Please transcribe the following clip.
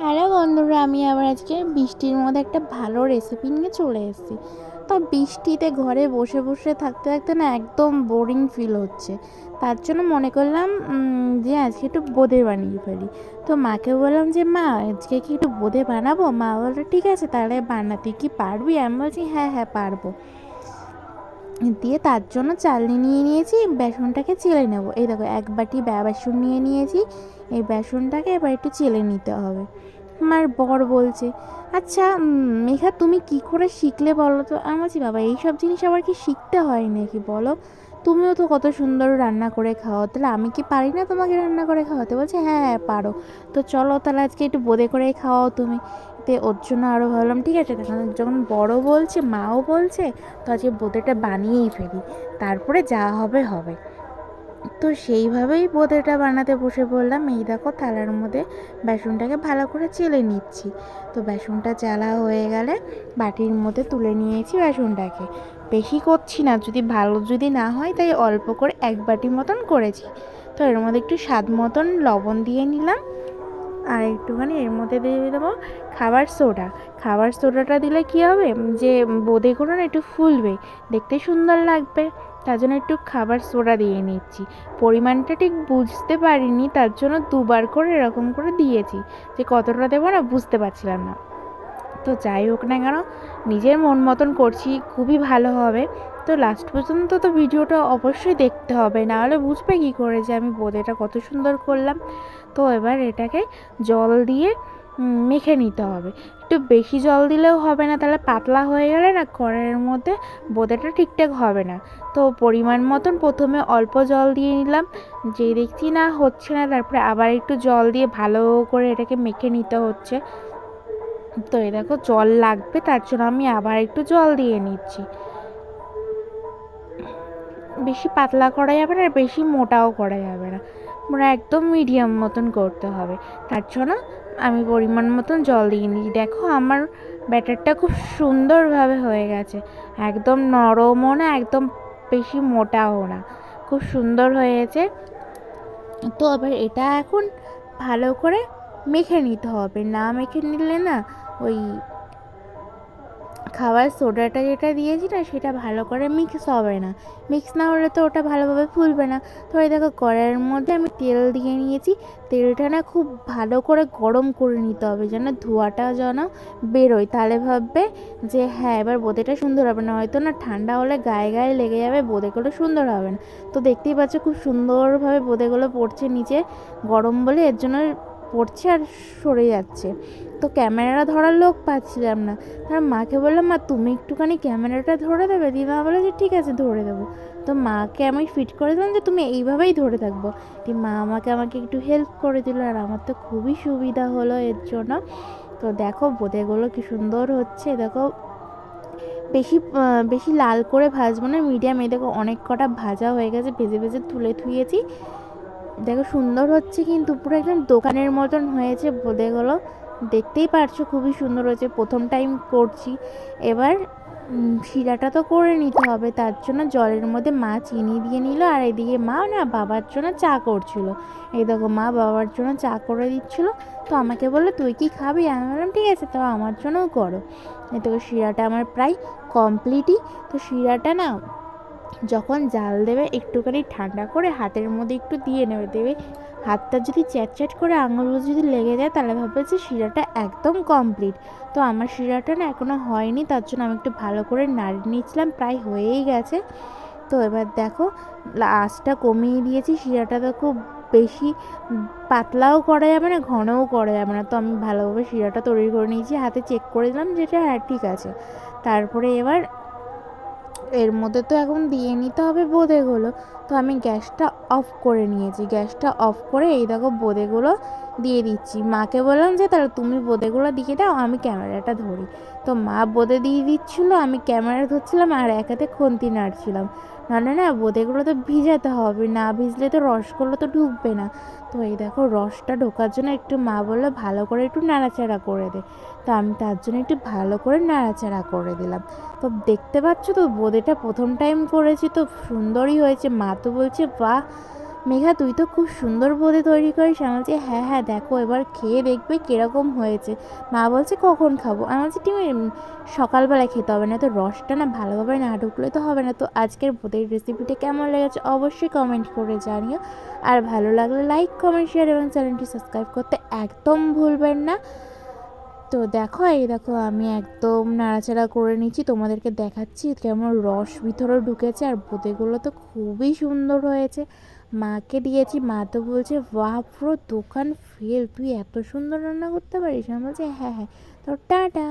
Hello বন্ধুরা, আমি আবার আজকে বৃষ্টির মধ্যে একটা ভালো রেসিপি নিয়ে চলে এসেছি। তো বৃষ্টিতে ঘরে বসে বসে থাকতে থাকতে না একদম বোরিং ফিল হচ্ছে। তার জন্য মনে করলাম যে আজকে একটু বোঁদে বানিয়ে ফেলি। তো মাকে বললাম যে, মা, আজকে কি একটু বোঁদে বানাবো? মা বলল, ঠিক আছে, তাহলে বানাতে কি পারবি? আমি বলছি হ্যাঁ হ্যাঁ পারব। দিয়ে তার জন্য চালনি নিয়ে নিয়েছি, বেসনটাকে চেলে নেব। এই দেখো, এক বাটি বেসন নিয়ে নিয়েছি এই বেসনটাকে এবার একটু চেলে নিতে হবে। আমার বর বলছে আচ্ছা মেঘা, তুমি কি করে শিখলে বলো তো? আমি বলছি, বাবা, এইসব জিনিস আবার কি শিখতে হয় নাকি বলো? তুমিও তো কত সুন্দর রান্না করে খাও তাহলে আমি কি পারি না তোমাকে রান্না করে খাওয়াতে? বলছে হ্যাঁ হ্যাঁ পারো। তো চলো তাহলে আজকে একটু বোঁদে করে খাওয়াও তুমি। তে ওর জন্য আরও ভাবলাম, ঠিক আছে তখন যখন বড় বলছে, মাও বলছে, তো আজকে বোঁদেটা বানিয়েই ফেলি। তারপরে যা হবে হবে। তো সেইভাবেই বোঁদেটা বানাতে বসে পড়লাম। এই দেখো থালার মধ্যে বেসনটাকে ভালো করে চেলে নিচ্ছি। তো বেসনটা চালা হয়ে গেলে বাটির মধ্যে তুলে নিয়েছি বেসনটাকে। বেশি করছি না, যদি ভালো যদি না হয় তাই অল্প করে এক বাটি মতন করেছি। তো এর মধ্যে একটু স্বাদ মতন লবণ দিয়ে নিলাম। আর একটুখানি এর মধ্যে দিয়ে দেবো খাবার সোডা। খাবার সোডাটা দিলে কী হবে? যে বোঁদেগুলো না একটু ফুলবে, দেখতে সুন্দর লাগবে। তার জন্য একটু খাবার সোডা দিয়ে নিচ্ছি। পরিমাণটা ঠিক বুঝতে পারিনি, তার জন্য দুবার করে এরকম করে দিয়েছি। যে কতটা দেবো না বুঝতে পারছিলাম না। তো যাই হোক না কেন, নিজের মন মতন করছি, খুবই ভালো হবে। তো লাস্ট পর্যন্ত তো ভিডিওটা অবশ্যই দেখতে হবে নাহলে বুঝবে কী করে যে আমি বোঁদেটা কত সুন্দর করলাম। তো এবার এটাকে জল দিয়ে মেখে নিতে হবে। একটু বেশি জল দিলেও হবে না, তাহলে পাতলা হয়ে গেলে না কড়াইয়ের মধ্যে বোঁদেটা ঠিকঠাক হবে না। তো পরিমাণ মতন প্রথমে অল্প জল দিয়ে নিলাম, যে দেখছি না হচ্ছে না, তারপরে আবার একটু জল দিয়ে ভালো করে এটাকে মেখে নিতে হচ্ছে। তো এ দেখো জল লাগবে, তার জন্য আমি আবার একটু জল দিয়ে নিচ্ছি। বেশি পাতলা করা যাবে না আর বেশি মোটাও করা যাবে না। মানে একদম মিডিয়াম মতন করতে হবে। তার জন্য আমি পরিমাণ মতন জল দিয়ে নিই দেখো, আমার ব্যাটারটা খুব সুন্দরভাবে হয়ে গেছে। একদম নরমও না, একদম বেশি মোটাও না। খুব সুন্দর হয়েছে। তো এবার এটা এখন ভালো করে মেখে নিতে হবে। না মেখে নিলে না ওই খাবার সোডাটা যেটা দিয়েছি না, সেটা ভালো করে মিক্স হবে না। মিক্স না হলে তো ওটা ভালোভাবে ফুলবে না। তো এই দেখো, কড়াইয়ের মধ্যে আমি তেল দিয়ে নিয়েছি। তেলটা না খুব ভালো করে গরম করে নিতে হবে যেন ধোয়াটা যেন বেরোয়। তাহলে ভাববে যে হ্যাঁ এবার বোঁদেটা সুন্দর হবে। না হয়তো না ঠান্ডা হলে গায়ে গায়ে লেগে যাবে, বোঁদেগুলো সুন্দর হবে না। তো দেখতেই পাচ্ছ, খুব সুন্দরভাবে বোঁদেগুলো পড়ছে নিচে। গরম বলে এর জন্য পড়ছে আর সরে যাচ্ছে। তো ক্যামেরাটা ধরার লোক পাচ্ছিলাম না। তার মাকে বললাম, মা, তুমি একটুখানি ক্যামেরাটা ধরে দেবে? দিমা বলে যে, ঠিক আছে, ধরে দেবো। তো মাকে আমি ফিট করে দিলাম যে, তুমি এইভাবেই ধরে থাকব। দি, মা আমাকে আমাকে একটু হেল্প করে দিল আর আমার তো খুবই সুবিধা হলো এর জন্য। তো দেখো, বোঁদেগুলো কি সুন্দর হচ্ছে। দেখো, বেশি বেশি লাল করে ভাজবো না, মিডিয়াম। দেখো, অনেক কটা ভাজা হয়ে গেছে, ভেজে ভেজে তুলে থুয়েছি দেখো সুন্দর হচ্ছে কিন্তু পুরো একদম দোকানের মতন হয়েছে বোঁদেগুলো দেখতেই পারছ খুবই সুন্দর হয়েছে, প্রথম টাইম করছি। এবার শিরাটা তো করে নিতে হবে, তার জন্য জলের মধ্যে মা চিনি দিয়ে নিল, আর এদিকে মা না বাবার জন্য চা করছিল। এই দেখো মা বাবার জন্য চা করে দিচ্ছিল, তো আমাকে বলল, তুই কি খাবি? আমি বললাম, ঠিক আছে, তো আমার জন্যও করো। এই দেখো শিরাটা আমার প্রায় কমপ্লিটই তো শিরাটা না যখন জাল দেবে, একটুখানি ঠান্ডা করে হাতের মধ্যে একটু দিয়ে নেবে। দেবে হাতটা যদি চ্যাট করে আঙুলগুলো যদি লেগে যায়, তাহলে ভাববে যে শিরাটা একদম কমপ্লিট তো আমার শিরাটা না এখনও হয়নি, তার জন্য আমি একটু ভালো করে নাড়িয়ে নিয়েছিলাম, প্রায় হয়েই গেছে। তো এবার দেখো আঁচটা কমিয়ে দিয়েছি, শিরাটা তো খুব বেশি পাতলাও করা যাবে না, ঘনও করা যাবে না। তো আমি ভালোভাবে শিরাটা তৈরি করে নিয়েছি, হাতে চেক করে দিলাম যেটা হ্যাঁ ঠিক আছে। তারপরে এবার এর মধ্যে তো এখন দিয়ে নিতে হবে বোঁদেগুলো। তো আমি গ্যাসটা অফ করে নিয়েছি। গ্যাসটা অফ করে এই দেখো বোঁদেগুলো দিয়ে দিচ্ছি। মাকে বললাম যে, তাহলে তুমি বোঁদেগুলো দিয়ে দাও, আমি ক্যামেরাটা ধরি। তো মা বোঁদে দিয়ে দিচ্ছিল, আমি ক্যামেরা ধরছিলাম আর এক হাতে খুন্তি নাড়ছিলাম। নাহলে না, বোঁদেগুলো তো ভিজাতে হবে, না ভিজলে তো রসগুলো তো ঢুকবে না। তো এই দেখো, রসটা ঢোকার জন্য একটু মা বলল, ভালো করে একটু নাড়াচাড়া করে দে। তো আমি তার জন্য একটু ভালো করে নাড়াচাড়া করে দিলাম। তো দেখতে পাচ্ছ তো, বোঁদেটা প্রথম টাইম করেছি, তো সুন্দরই হয়েছে। মা তো বলছে, বাহ! মেঘা তুই তো খুব সুন্দর বোঁদে তৈরি করিস। আমি বলছি হ্যাঁ হ্যাঁ দেখো এবার খেয়ে দেখবে কীরকম হয়েছে। মা বলছে কখন খাব? আমি বলছি তুমি উম, সকালবেলায় খেতে হবে না তো রসটা না ভালোভাবে না ঢুকলে তো হবে না। তো আজকের বোঁদের রেসিপিটা কেমন লেগেছে অবশ্যই কমেন্ট করে জানিও। আর ভালো লাগলে লাইক কমেন্ট শেয়ার এবং চ্যানেলটি সাবস্ক্রাইব করতে একদম ভুলবেন না। তো দেখো এই দেখো আমি একদম নাড়াচাড়া করে নিচ্ছি। তোমাদেরকে দেখাচ্ছি কেমন রস ভিতরে ঢুকেছে। আর বোঁদেগুলো তো খুবই সুন্দর হয়েছে। মাকে দিয়েছি। মা তো বলছে, বাহ, পুরো দোকান ফেল তুই এত সুন্দর রান্না করতে পারিস? আমি বলছি হ্যাঁ হ্যাঁ। তো টাটা।